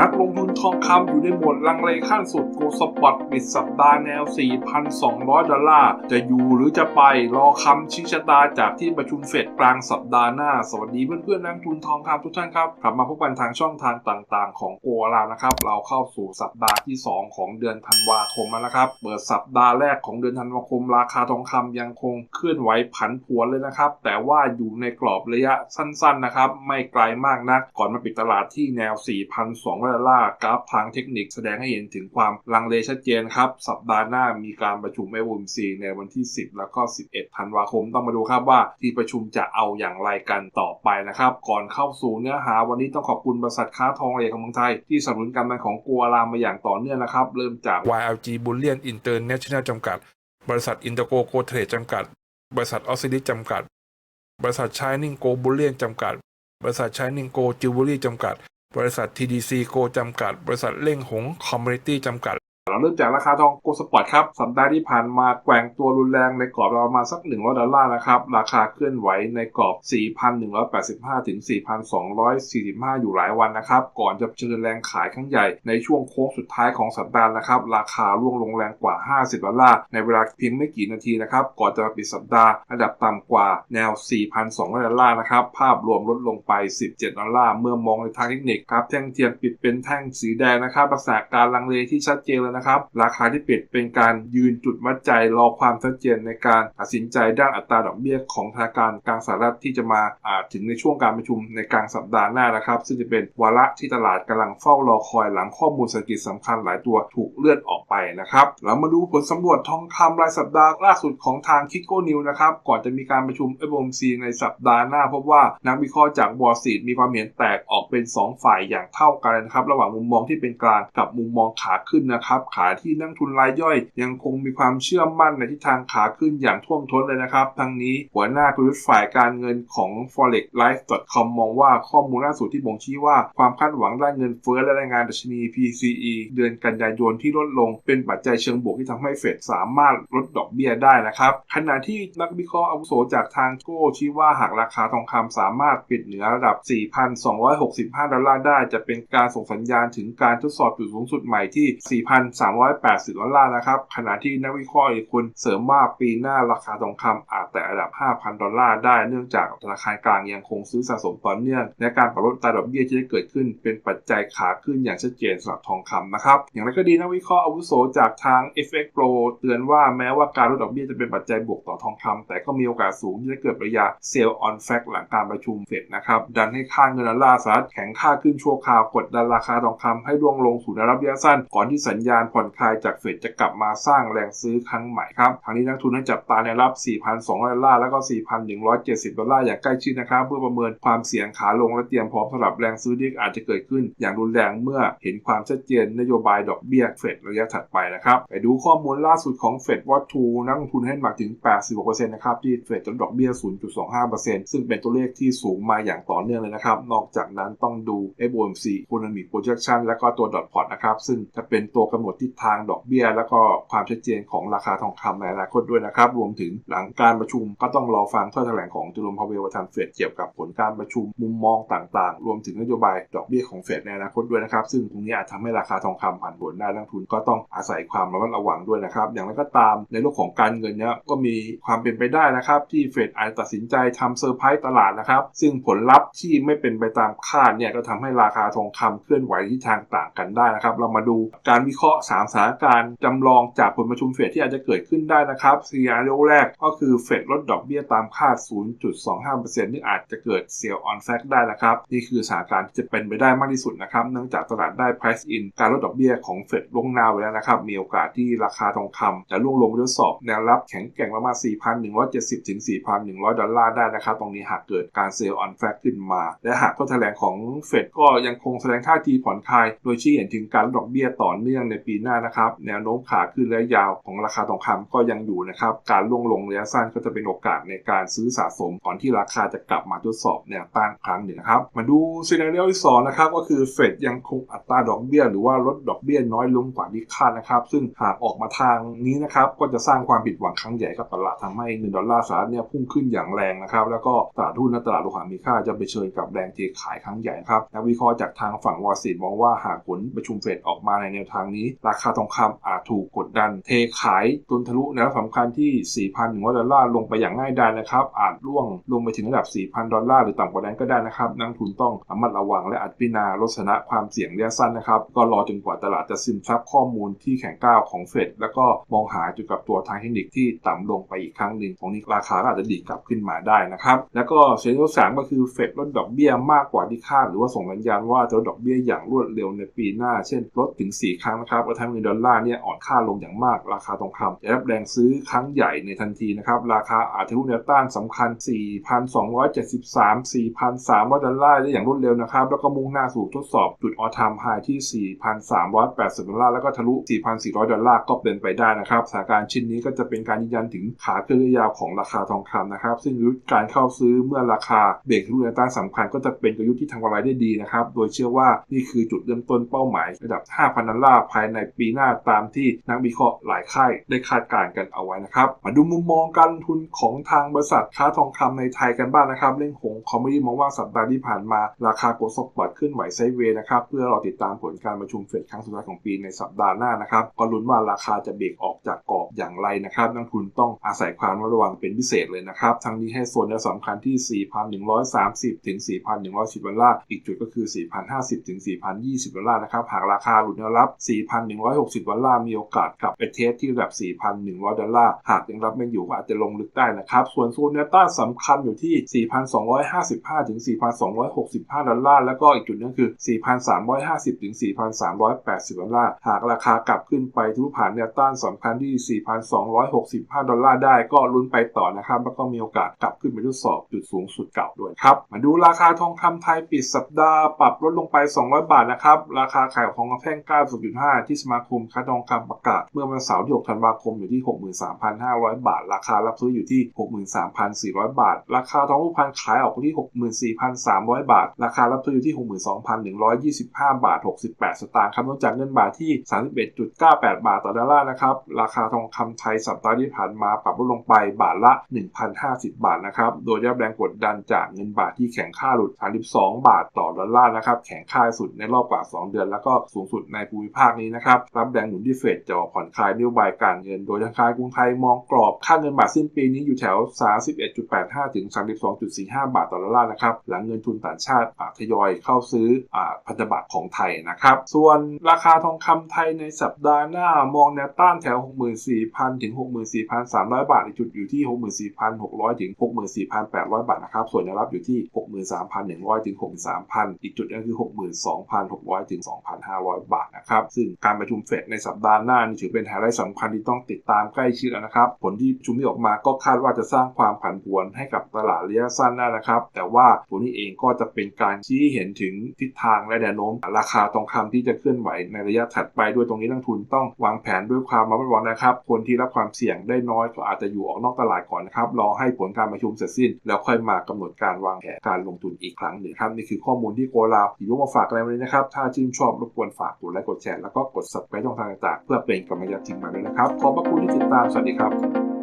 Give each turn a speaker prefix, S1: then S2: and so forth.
S1: นักลงทุนทองคำอยู่ในหมวดลังเลขั้นสุดโกลสปอตปิดสัปดาห์แนว 4,200 ดอลลาร์ จะอยู่หรือจะไปรอคำชี้ชะตาจากที่ประชุมเฟดกลางสัปดาห์หน้า สวัสดีเพื่อนๆนักลงทุนทองคำทุกท่านครับกลับมาพบกันทางช่องทางต่างๆ ของโกลานะครับ เราเข้าสู่สัปดาห์ที่ 2 ของเดือนธันวาคมแล้วนะครับเปิดสัปดาห์แรกของเดือนธันวาคม ราคาทองคำยังคงเคลื่อนไหวผันผวนเลยนะครับ แต่ว่าอยู่ในกรอบระยะสั้น ๆนะครับ ไม่ไกลมากนักก่อนมาปิดตลาดที่แนว 4,200ดอลลาร์กราฟทางเทคนิคแสดงให้เห็นถึงความลังเลชัดเจนครับ สัปดาห์หน้ามีการประชุม FOMC ในวันที่ 10 แล้วก็ 11 ธันวาคม ต้องมาดูครับว่าที่ประชุมจะเอาอย่างไรกันต่อไปนะครับ ก่อนเข้าสู่เนื้อหาวันนี้ต้องขอบคุณบริษัทค้าทองเอกของเมืองไทย ที่สนับสนุนการเงินของกัวรามมาอย่างต่อเนื่องนะครับ เริ่มจาก YLG Bullion International จำกัด บริษัทอินเตอร์โกโกเทรดจำกัด บริษัทออสซิลิจำกัด บริษัทชายนิงโกบุลเลียนจำกัด บริษัทชายนิงโกจิวเวลรี่จำกัด บริษัท TDC โกจำกัด บริษัทเล่งหงคอมมูนิตี้จำกัด เราเริ่มจากราคาทองโกลสปอร์ตครับ สัปดาห์ที่ผ่านมาแกว่งตัวรุนแรงในกรอบประมาณสัก 100 ดอลลาร์นะครับ ราคาเคลื่อนไหวในกรอบ 4,185 ถึง 4,245 อยู่หลายวันนะครับ ก่อนจะเจอแรงขายครั้งใหญ่ในช่วงโค้งสุดท้ายของสัปดาห์นะครับ ราคาร่วงลงแรงกว่า 50 ดอลลาร์ในเวลาเพียงไม่กี่นาทีนะครับ ก่อนจะปิดสัปดาห์ระดับต่ำกว่าแนว 4,200 ดอลลาร์นะครับ ภาพรวมลดลงไป 17 ดอลลาร์ เมื่อมองในทางเทคนิคครับ แท่งเทียนปิดเป็นแท่งสีแดงนะครับ ลักษณะการลังเลที่ชัดเจนเลยนะครับ ราคาที่ปิดเป็นการยืนจุดวัดใจรอความชัดเจนในการตัดสินใจด้านอัตราดอกเบี้ยของธนาคารกลางสหรัฐที่จะมาอาถึงในช่วงการประชุมในกลางสัปดาห์หน้านะครับ ซึ่งจะเป็นวาระที่ตลาดกำลังเฝ้ารอคอยหลังข้อมูลเศรษฐกิจสำคัญหลายตัวถูกเลื่อนออกไปนะครับเรามาดูผลสำรวจทองคำรายสัปดาห์ล่าสุดของทางคิโกนิวนะครับก่อนจะมีการประชุม FOMC ในสัปดาห์หน้า พบว่านักวิเคราะห์จากวอลซีดมีความเห็นแตกออกเป็น 2 ฝ่ายอย่างเท่ากันนะครับ ระหว่างมุมมองที่เป็นกลางกับมุมมองขาขึ้นนะครับขาที่นักทุนรายย่อย ยังคงมีความเชื่อมั่นในทิศทางขาขึ้นอย่างท่วมท้นเลยนะครับ ทั้งนี้หัวหน้ากลยุทธ์ฝ่ายการเงินของ forexlife.com มองว่าข้อมูลล่าสุดที่บ่งชี้ว่าความคาดหวังด้านเงินเฟ้อและรายงานดัชนี PCE เดือนกันยายนที่ลดลง เป็นปัจจัยเชิงบวกที่ทำให้เฟดสามารถลดดอกเบี้ยได้นะครับขณะที่นักวิเคราะห์อาวุโสจากทางโก้ชี้ว่าหากราคาทองคำสามารถปิดเหนือระดับ 4,265 ดอลลาร์ได้ จะเป็นการส่งสัญญาณถึงการทดสอบจุดสูงสุดใหม่ที่380 ดอลลาร์นะครับ ขณะที่นักวิเคราะห์อีกคนเสริมว่าปีหน้าราคาทองคำอาจแต่ระดับ 5,000 ดอลลาร์ได้เนื่องจากธนาคารกลางยังคงซื้อสะสมต่อเนื่อง และการปรับลดตาดอกเบี้ยที่จะเกิดขึ้น เป็นปัจจัยขาขึ้นอย่างชัดเจนสำหรับทองคำนะครับ อย่างไรก็ดีนักวิเคราะห์อาวุโสจากทาง FX Pro เตือนว่าแม้ว่าการลดดอกเบี้ยจะเป็นปัจจัยบวกต่อทองคำแต่ก็มีโอกาสสูงที่จะเกิดริยา Sell on Fact หลังการประชุมเฟดนะครับดันให้ค่าเงินดอลลาร์สหรัฐแข็งค่าขึ้นชั่วคราวกดดันราคาทองคำให้ร่วงลงสู่ระดับระยะสั้นก่อนที่สัญญาณผ่อนคลายจากเฟดจะกลับมาสร้างแรงซื้อครั้งใหม่ครับทางนี้นักทุนนั้นจับตาในรับ 4,200 ดอลลาร์แล้วก็ 4,170 ดอลลาร์อย่างใกล้ชิดนะครับเพื่อประเมินความเสี่ยงขาลงและเตรียมพร้อมสำหรับแรงซื้อที่อาจจะเกิดขึ้น อย่างรุนแรงเมื่อเห็นความชัดเจนนโยบายดอกเบี้ยเฟดระยะถัดไปนะครับไปดูข้อมูลล่าสุดของเฟดวัตทูนักลงทุนให้หมากถึง 86%นะครับที่เฟดลดดอกเบี้ย 0.25%ซึ่งเป็นตัวเลขที่สูงมาอย่างต่อเนื่องเลยนะครับนอกจากนั้นต้องดู FOMC Economic Projection และก็ตัว dot plot นะครับซึ่งจะเป็นตัวกำหนดทิศทางดอกเบี้ย แล้วก็ความชัดเจนของราคาทองคำในอนาคตด้วยนะครับ รวมถึงหลังการประชุมก็ต้องรอฟังถ้อยแถลงของจุลมพาเวลประธานเฟดเกี่ยวกับผลการประชุมมุมมองต่างๆ รวมถึงนโยบายดอกเบี้ยของเฟดในอนาคตด้วยนะครับ ซึ่งตรงนี้อาจทำให้ราคาทองคำผันผวนได้นักทุนก็ต้องอาศัยความระมัดระวังด้วยนะครับ อย่างไรก็ตามในโลกของการเงินเนี้ยก็มีความเป็นไปได้นะครับ ที่เฟดอาจตัดสินใจทำเซอร์ไพรส์ตลาดนะครับ ซึ่งผลลัพธ์ที่ไม่เป็นไปตามคาดเนี่ยก็ทำให้ราคาทองคำเคลื่อนไหวที่ทางต่างกันได้นะครับ เรามาดูการวิเคราะห์สามสถานการณ์จำลองจากผลประชุมเฟดที่อาจจะเกิดขึ้นได้นะครับซีนารีโอแรกก็คือเฟดลดดอกเบี้ยตามคาด 0.25%ที่อาจจะเกิดเซลล์ออนแฟกได้นะครับ นี่คือสถานการณ์ที่จะเป็นไปได้มากที่สุดนะครับ เนื่องจากตลาดได้ price in การลดดอกเบี้ยของเฟดลงหน้าไว้แล้วนะครับ มีโอกาสที่ราคาทองคำจะล่วงลงทดสอบแนวรับแข็งแกร่งประมาณ 4,170 ถึง 4,100 ดอลลาร์ได้นะครับ ตรงนี้หากเกิดการเซลล์ออนแฟกขึ้นมา และหากข้อแถลงของเฟดก็ยังคงแสดงท่าทีผ่อนคลาย โดยชี้เห็นถึงการลดดอกเบี้ยต่อเนื่องในปีหน้านะครับ แนวโน้มขาขึ้นระยะยาวของราคาทองคำก็ยังอยู่นะครับ การล่วงลงระยะสั้นก็จะเป็นโอกาสในการซื้อสะสมก่อนที่ราคาจะกลับมาทดสอบแนวต้านครั้งหนึ่งนะครับ มาดูซีนารีโอที่สองนะครับก็คือเฟดยังคงอัตราดอกเบี้ย หรือว่าลดดอกเบี้ยน้อยลงกว่าที่คาดนะครับ ซึ่งหากออกมาทางนี้นะครับก็จะสร้างความผิดหวังครั้งใหญ่กับตลาดทำให้เงินดอลลาร์สหรัฐเนี่ยพุ่งขึ้นอย่างแรงนะครับแล้วก็ตลาดหุ้นและตลาดโลหะมีค่าจะไปเชิญกับแรงเทขายครั้งใหญ่ครับนักวิเคราะห์จากทางฝั่งวอลซีมองว่าหากผลประชุมเฟดออกมาในแนวทางนี้ราคาทองคำอาจถูกกดดัน เทขายจนทะลุแนวรับสำคัญที่ 4,100 ดอลลาร์ลงไปอย่างง่ายดายนะครับ อาจร่วงลงไปถึงระดับ 4,000 ดอลลาร์หรือต่ำกว่านั้นก็ได้นะครับ นักทุนต้องระมัดระวังและอาจพิจารณาลดชนะความเสี่ยงระยะสั้นนะครับ ก็รอจนกว่าตลาดจะซึมซับข้อมูลที่แข็งกร้าวของเฟดแล้วก็มองหาจุดกับตัวทางเทคนิคที่ต่ำลงไปอีกครั้งหนึ่งของนี้ราคาก็อาจจะดีกลับขึ้นมาได้นะครับแล้วก็เสียงที่สามก็คือเฟดลดดอกเบี้ยมากกว่าที่คาดหรือว่าส่งสัญญาณว่าจะลดดอกเบี้ยอย่างรวดเร็วในปีหน้า เช่นลดถึง 4 ครั้งนะครับกระทั่งเงินดอลลาร์เนี่ยอ่อนค่าลงอย่างมากราคาทองคำจะรับแรงซื้อครั้งใหญ่ในทันทีนะครับราคาอาจทะลุแนวต้านสำคัญ 4,273 4,300 ดอลลาร์ได้อย่างรวดเร็วนะครับ แล้วก็มุ่งหน้าสู่ทดสอบจุดออทามไฮที่ 4,380 ดอลลาร์แล้วก็ทะลุ 4,400 ดอลลาร์ก็เป็นไปได้นะครับสถานการณ์ชิ้นนี้ก็จะเป็นการยืนยันถึงขาขึ้นระยะยาวของราคาทองคำนะครับ ซึ่งยุทธการเข้าซื้อเมื่อราคาเบรกทะลุแนวต้านสำคัญก็จะเป็นกลยุทธ์ที่ทำกำไรได้ดีนะครับโดยเชื่อว่านี่คือจุดเริ่มต้นเป้าหมายระดับ 5,000 ดอลลาร์ภายในปีหน้าตามที่นักวิเคราะห์หลายค่ายได้คาดการณ์กันเอาไว้นะครับ มาดูมุมมองการลงทุนของทางบริษัทค้าทองคำในไทยกันบ้างนะครับ เร่งหงคอมมิดี้มองว่าสัปดาห์ที่ผ่านมาราคาโกลด์สปอร์ตขึ้นไหวไซเวย์นะครับเพื่อรอติดตามผลการประชุมเฟดครั้งสุดท้ายของปีในสัปดาห์หน้านะครับก็ลุ้นว่าราคาจะเบรกออกจากกรอบอย่างไรนะครับนักทุนต้องอาศัยความระวังเป็นพิเศษเลยนะครับทั้งนี้ให้โซนแนวสำคัญที่ 4,130 ถึง 4,110ดอลลาร์อีกจุดก็คือ 4,050 ถึง 4,020ดอลลาร์นะครับหากราคาหลุดแนวรับ4,160 ดอลลาร์มีโอกาสกลับไปเทสที่ระดับ 4,100 ดอลลาร์ หากยังรับไม่อยู่ก็อาจจะลงลึกได้นะครับ ส่วนโซนแนวต้านสำคัญอยู่ที่ 4,255 ถึง 4,265 ดอลลาร์ แล้วก็อีกจุดนึงคือ 4,350 ถึง 4,380 ดอลลาร์ หากราคากลับขึ้นไปทะลุผ่านแนวต้านสำคัญที่ 4,265 ดอลลาร์ได้ก็ลุ้นไปต่อนะครับ แล้วก็มีโอกาสกลับขึ้นไปทดสอบจุดสูงสุดเก่าด้วยครับ มาดูราคาทองคำไทยปิดสัปดาห์ปรับลดลงไป 200 บาทนะครับ ราคาขายของทองคำแท่ง9.5 ที่สมาคมค้าทองคำประกาศ เมื่อวันเสาร์ที่ 6 ธันวาคมอยู่ที่ 63,500 บาท ราคารับซื้ออยู่ที่ 63,400 บาท ราคาทองรูปพรรณขายออกที่ 64,300 บาท ราคารับซื้ออยู่ที่ 62,125 บาท 68 สตางค์ครับนอกจากเงินบาทที่ 31.98 บาทต่อดอลลาร์นะครับราคาทองคำไทยสัปดาห์ที่ผ่านมาปรับลดลงไปบาทละ 1,050 บาทนะครับโดยได้แรงกดดันจากเงินบาทที่แข็งค่าหลุด 32 บาทต่อดอลลาร์นะครับแข็งค่าสุดในรอบกว่า 2 เดือน แล้วก็สูงสุดในภูมิภาคนี้นะครับรับแรงหนุนที่เฟดจะผ่อนคลายนโยบายการเงิน โดยธนาคารกรุงไทยมองกรอบค่าเงินบาทสิ้นปีนี้อยู่แถว 31.85 ถึง 32.45 บาทต่อดอลลาร์นะครับหลังเงินทุนต่างชาติทยอยเข้าซื้อพันธบัตรของไทยนะครับส่วนราคาทองคำไทยในสัปดาห์หน้ามองแนวต้านแถว 64,000 ถึง 64,300 บาทอีกจุดอยู่ที่ 64,600 ถึง 64,800 บาทนะครับส่วนแนวรับอยู่ที่ 63,100 ถึง 63,000 อีกจุดนึงคือ 62,600 ถึง 2,500 บาทนะครับซึ่งการประชุมเฟดในสัปดาห์หน้านี่ถือเป็นไฮไลท์สำคัญที่ต้องติดตามใกล้ชิดนะครับ ผลที่ชุมที่ออกมาก็คาดว่าจะสร้างความผันผวนให้กับตลาดระยะสั้นได้นะครับ แต่ว่าตัวนี้เองก็จะเป็นการชี้เห็นถึงทิศทางและแนวโน้ม ราคาทองคำที่จะเคลื่อนไหวในระยะถัดไปด้วยตรงนี้นักทุนต้องวางแผนด้วยความระมัดระวังนะครับ คนที่รับความเสี่ยงได้น้อยก็อาจจะอยู่ออกนอกตลาดก่อนนะครับรอให้ผลการประชุมเสร็จสิ้น แล้วค่อยมากำหนดการวางแผนการลงทุนอีกครั้งหนึ่งครับนี่คือข้อมูลที่โกลาวที่ยกมาฝากในวันนี้นะครับถ้าชื่นชอบรบกวนฝากกดไลค์กดแชร์แล้วก็กด subscribe ช่องทางต่างๆ เพื่อเป็นกำลังใจทีมงานด้วยนะครับ ขอบพระคุณที่ติดตาม สวัสดีครับ